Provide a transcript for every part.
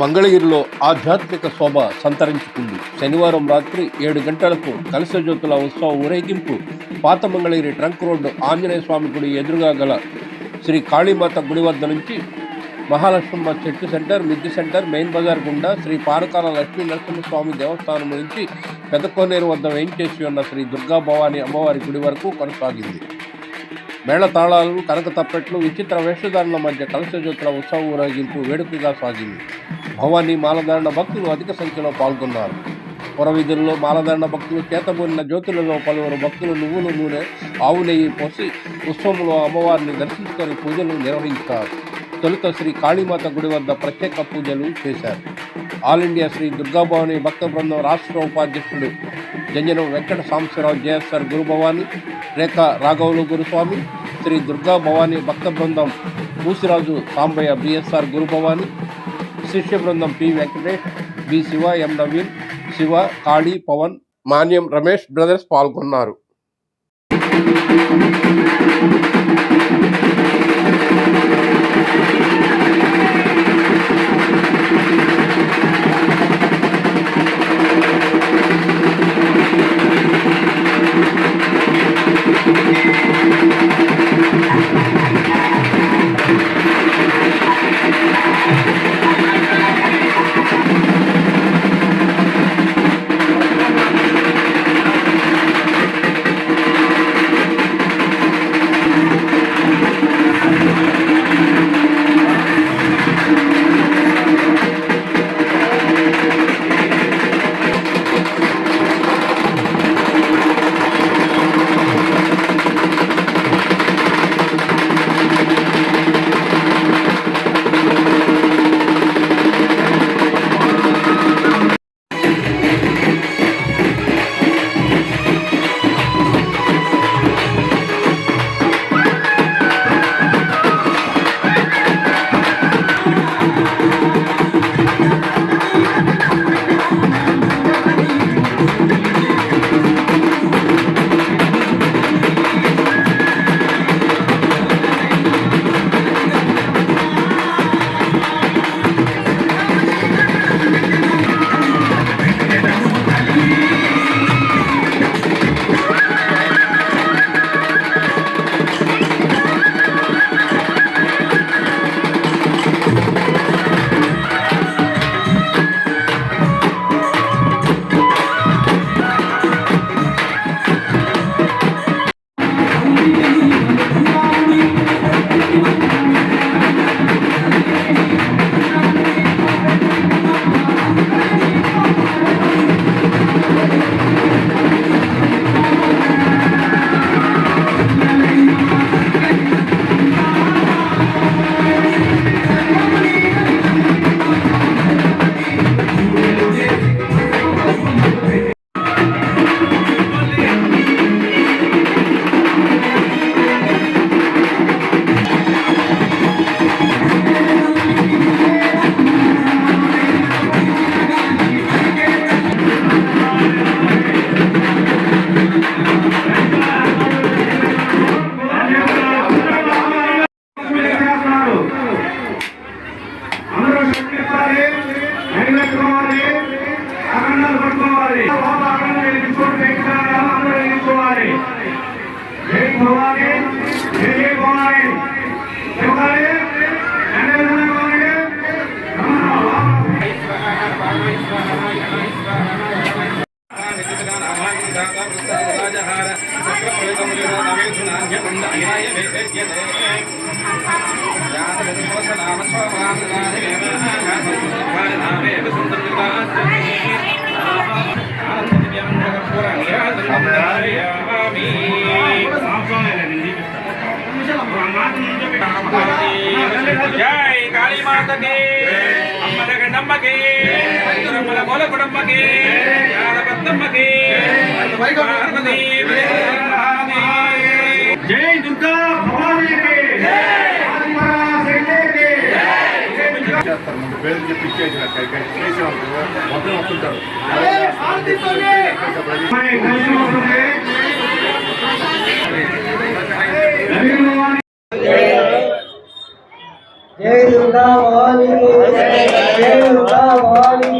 మంగళగిరిలో ఆధ్యాత్మిక శోభ సంతరించుకుంది. శనివారం రాత్రి ఏడు గంటలకు కలసజ్యోతుల ఉత్సవ ఊరేగింపు పాత మంగళగిరి ట్రంక్ రోడ్డు ఆంజనేయ స్వామి గుడి ఎదురుగా గల శ్రీ కాళీమాత గుడి వద్ద నుంచి మహాలక్ష్మమ్మ చెట్టు సెంటర్ మిద్ది సెంటర్ మెయిన్ బజార్ గుండా శ్రీ పారకాల లక్ష్మీ నరసింహస్వామి దేవస్థానం నుంచి పెదకోనేరు వద్ద వేయించేసి ఉన్న శ్రీ దుర్గా భవానీ అమ్మవారి గుడి వరకు కొనసాగింది. మేళతాళాలు కనకతప్పెట్లు తప్పెట్లు విచిత్ర వేషధారుల మధ్య కలశజ్యోతుల ఉత్సవ ఊరేగింపు వేడుకగా సాగింది. భవానీ మాలధారణ భక్తులు అధిక సంఖ్యలో పాల్గొన్నారు. పురవీధుల్లో మాలదండ భక్తులు చేతబూరిన జ్యోతులలో పలువురు భక్తులు నువ్వులు నూనె ఆవు నెయ్యి పోసి ఉత్సవంలో అమ్మవారిని దర్శించుకొని పూజలు నిర్వహించారు. తొలుత శ్రీ కాళీమాత గుడి వద్ద ప్రత్యేక పూజలు చేశారు. ఆల్ ఇండియా శ్రీ దుర్గాభవాని భక్త బృందం రాష్ట్ర ఉపాధ్యక్షుడు జంజనం వెంకట సాంబశివరావు జేఎస్ఆర్ గురుభవాని రేఖ రాఘవులు గురుస్వామి శ్రీ దుర్గా భవాని భక్త బృందం పూసిరాజు సాంబయ్య బిఎస్ఆర్ గురుభవాని శిష్య బృందం P Venkatesh B Siva M Naveen Siva Kali Pavan Manyam Ramesh brothers పాల్గొన్నారు. అందరమ్మల మూల కుటుంబకి యాదపత్తమ్మకి పార్వతీ జై దుర్గా భవానికి ఆదిపరాశక్తికి చేస్తారు ముందు పేరు చెప్పి ఇచ్చేసినట్టు చేసి మొత్తం వస్తుంటారు అమ్మాయి కలిసి ఉంటుంది నవీన్ భవాని జై దుర్గా భవానీ జై దుర్గా భవానీ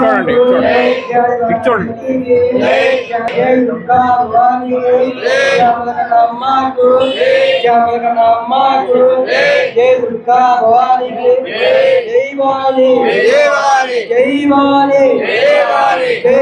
చూడండి, చూడండి. చూడండి. జై దుర్గా జై జై జై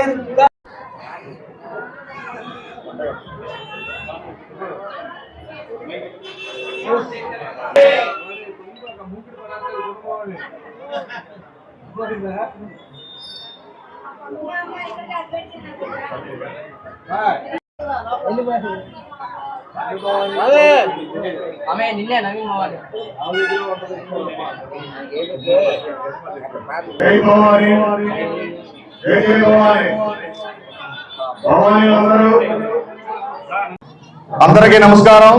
ఆమె నిన్నే నవీన్ మావాలి అందరికీ నమస్కారం.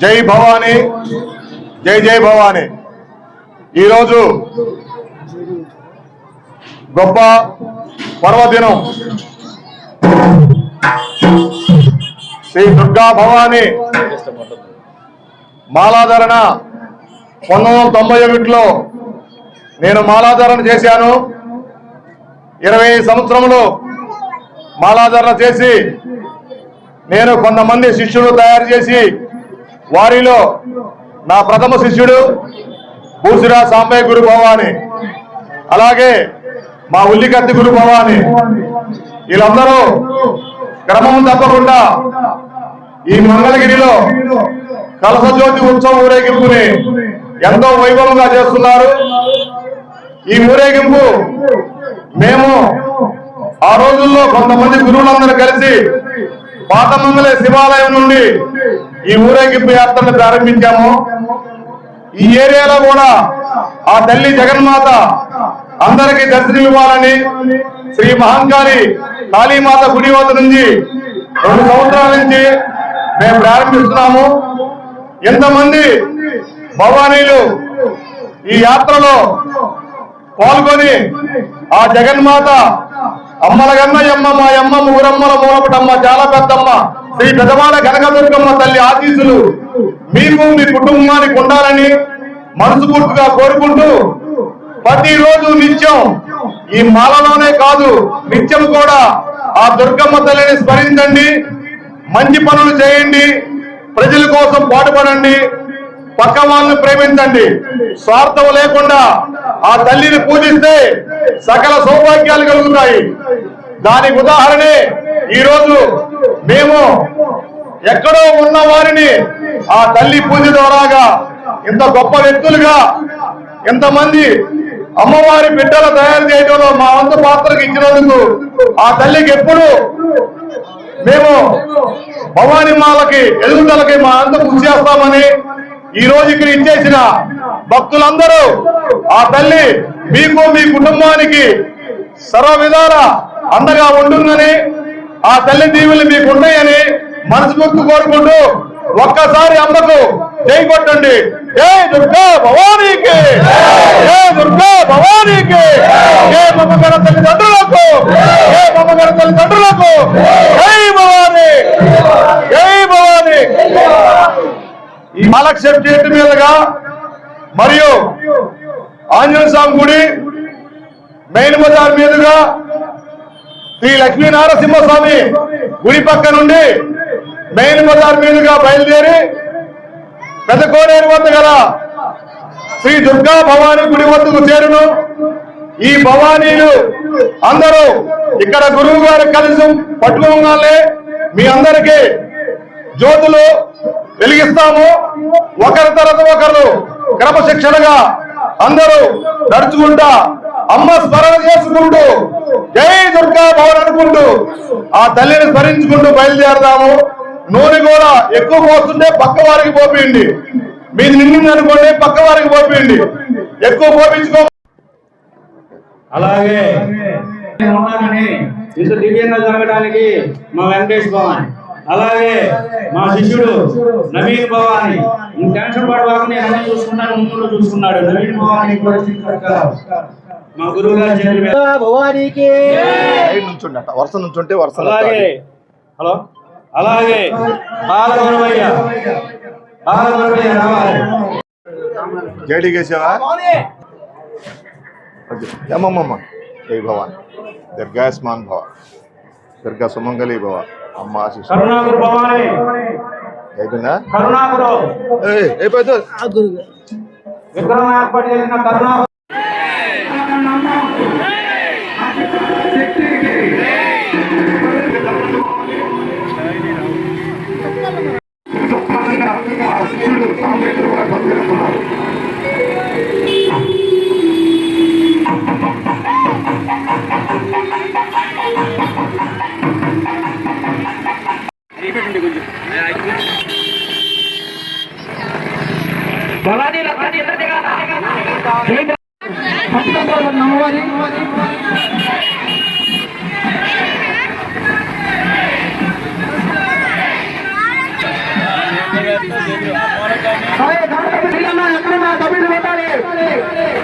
జై భవానీ. జై జై భవానీ. ఈరోజు గొప్ప పర్వదినం. శ్రీ దుర్గా భవాని మాలాధరణ పంతొమ్మిది వందల తొంభై ఒకటిలో నేను మాలాధరణ చేశాను. ఇరవై సంవత్సరములు మాలాధరణ చేసి నేను కొంతమంది శిష్యులు తయారు చేసి వారిలో నా ప్రథమ శిష్యుడు భూసిరా సాంబయ్య గురు భవాని. అలాగే మా ఉల్లికత్తి గురు భవాని. వీళ్ళందరూ క్రమం తప్పకుండా ఈ మంగళగిరిలో కలసజ్యోతి ఉత్సవం ఊరేగింపుని ఎంతో వైభవంగా చేస్తున్నారు. ఈ ఊరేగింపు మేము ఆ రోజుల్లో కొంతమంది గురువులందరూ కలిసి పాతమంగళ శివాలయం నుండి ఈ ఊరేగింపు యాత్రను ప్రారంభించాము. ఈ ఏరియాలో కూడా ఆ తల్లి జగన్మాత అందరికీ దర్శనం ఇవ్వాలని శ్రీ మహంకాళి కాళీమాత గుడి వద్ద నుంచి రెండు సంవత్సరాల నుంచి మేము ప్రారంభిస్తున్నాము. ఎంతమంది భవానీలు ఈ యాత్రలో పాల్గొని ఆ జగన్మాత అమ్మల యమ్మ మా యమ్మ ఊరమ్మల మూలపటమ్మ చాలా పెద్దమ్మ. శ్రీ పెదవాడ కనకదుర్గమ్మ తల్లి ఆశీసులు మీకు మీ కుటుంబానికి ఉండాలని మనస్ఫూర్తిగా కోరుకుంటూ ప్రతిరోజు నిత్యం ఈ మాలలోనే కాదు నిత్యం కూడా ఆ దుర్గమ్మ తల్లిని స్మరించండి మంచి పనులు చేయండి ప్రజల కోసం పాటుపడండి. పక్క వాళ్ళని ప్రేమించండి. స్వార్థం లేకుండా ఆ తల్లిని పూజిస్తే సకల సౌభాగ్యాలు కలుగుతాయి. దానికి ఉదాహరణే ఈరోజు మేము ఎక్కడో ఉన్న వారిని ఆ తల్లి పూజ ద్వారాగా ఇంత గొప్ప వ్యక్తులుగా ఇంతమంది అమ్మవారి బిడ్డలు తయారు చేయడంలో మా వంతు పాత్రకు ఇచ్చినందుకు ఆ తల్లికి ఎప్పుడు మేము భవానీ మాలకి ఎదుగుదలకి మా అంత కృషి చేస్తామని ఈ రోజు ఇక్కడ ఇచ్చేసిన భక్తులందరూ ఆ తల్లి మీకు మీ కుటుంబానికి సర్వ విధాల అండగా ఉంటుందని ఆ తల్లి దీవులు మీకు ఉన్నాయని మనస్ఫూర్తి కోరుకుంటూ ఒక్కసారి అమ్మకు జై కొట్టండి. జై దుర్గా భవానీకి! జై దుర్గా భవానీకి! జై మమ్మగారి తల్లిదండ్రులకు జై మమ్మగారి తల్లిదండ్రులకు జై భవానీ! జై భవానీ! మలక్షేప్ చెట్టు మీదుగా మరియు ఆంజనేయ స్వామి గుడి మెయిన్ బజార్ మీదుగా శ్రీ లక్ష్మీ నారసింహస్వామి గుడి పక్క నుండి మెయిన్ బజార్ మీదుగా బయలుదేరి పెద్ద కోనేరు వద్ద గల శ్రీ దుర్గా భవానీ గుడి వద్దకు చేరును. ఈ భవానీలు అందరూ ఇక్కడ గురువు గారు కలిసి పట్టుకోగానే మీ అందరికీ జ్యోతులు వెలిగిస్తాము. ఒకరి తర్వాత ఒకరు క్రమశిక్షణగా అందరూ నడుచుకుంటా అమ్మ స్మరణ చేసుకుంటూ జై దుర్గా భవన్ అనుకుంటూ ఆ తల్లిని స్మరించుకుంటూ బయలుదేరదాము. నూనె కూడా ఎక్కువ పోస్తుంటే పక్క వారికి పోపిండి. మీది నిండింది అనుకోండి పక్క వారికి పోపిండి. ఎక్కువ పోపించుకో. అలాగే. ఉన్నానని ఇంత దివ్యంగా జరగడానికి మా వెంకటేష్ భవాని. అలాగే మా శిష్యుడు నవీన్ భవాని. టెన్షన్ పడవాక నేను అన్ని చూసుకుంటాను ముందు చూసుకున్నాడు. నవీన్ భవాని మా గురువు గారి వరుస నుంచుంటే వరుస అలాగే. హలో? అలాగే. బాలగౌరవయ్య బాలగౌరవయ్య రావాలి. జేడీ కేశవ జై భవాన్. దీర్ఘాయుష్మాన్ భవ. దీర్ఘ సుమంగళి భవ. కరుణాకర్ భవాని అయిపోయిందా? కరుణాకరు ఏయ్, అయిపోతుంది విగ్రహం ఏర్పాటు చేసిన भवानी भवानी नमवारी सारे गाँव के जिला में अपने में तभी बताए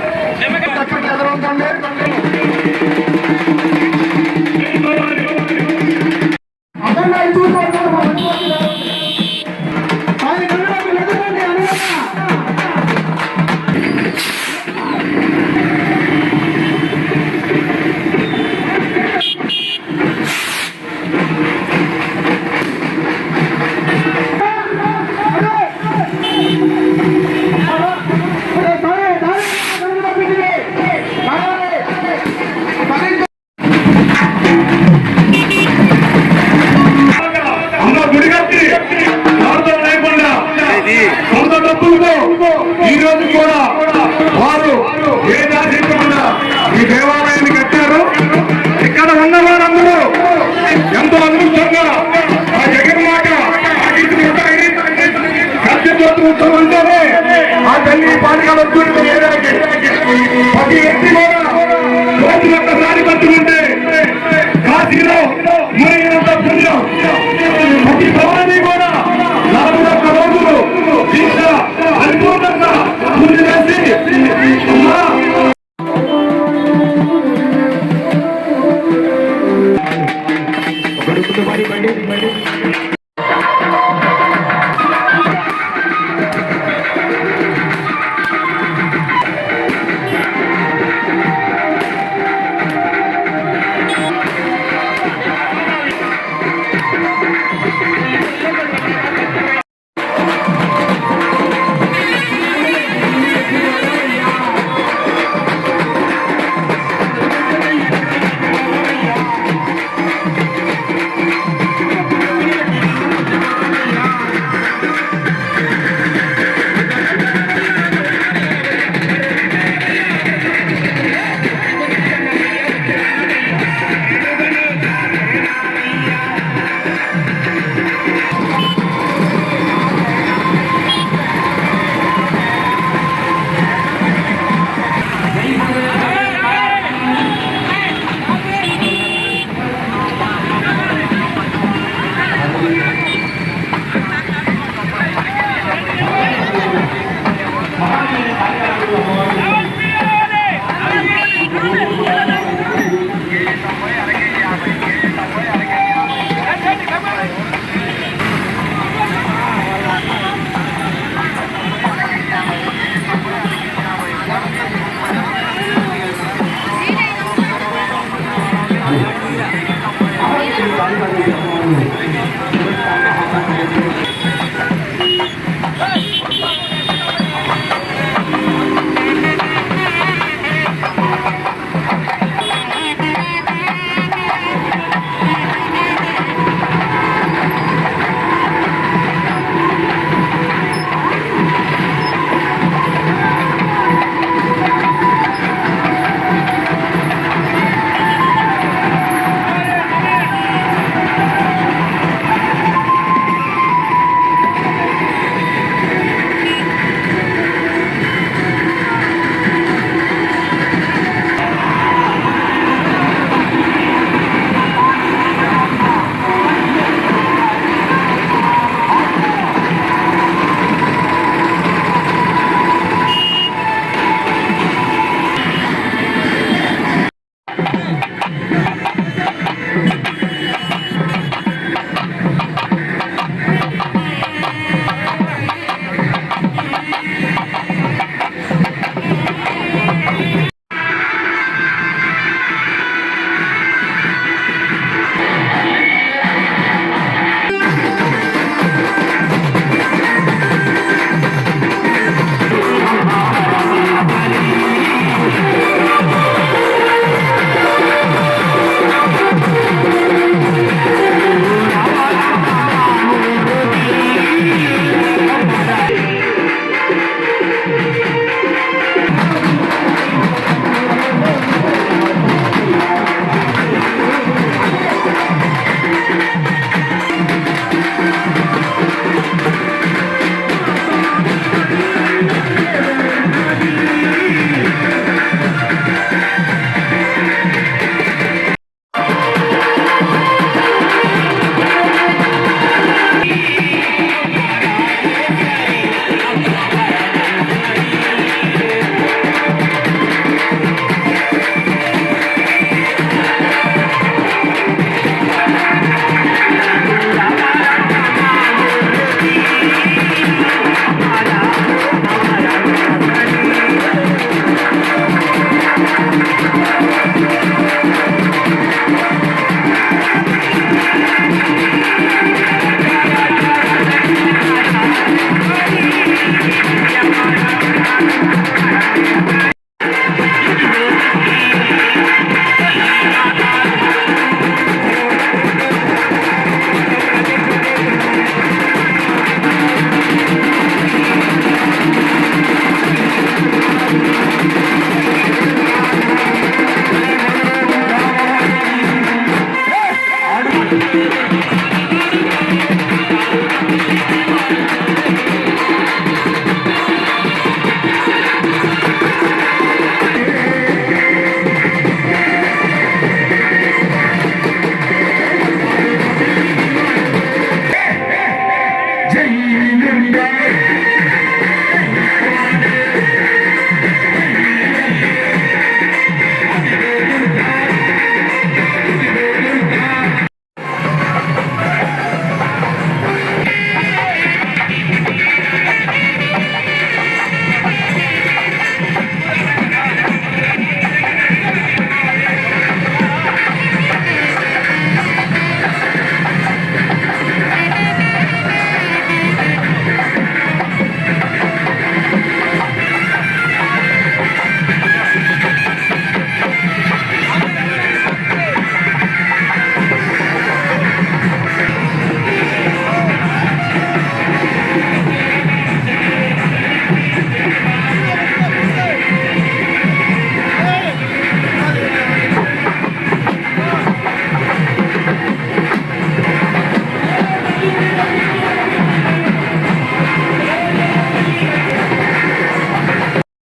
நமக்கு பதி என்று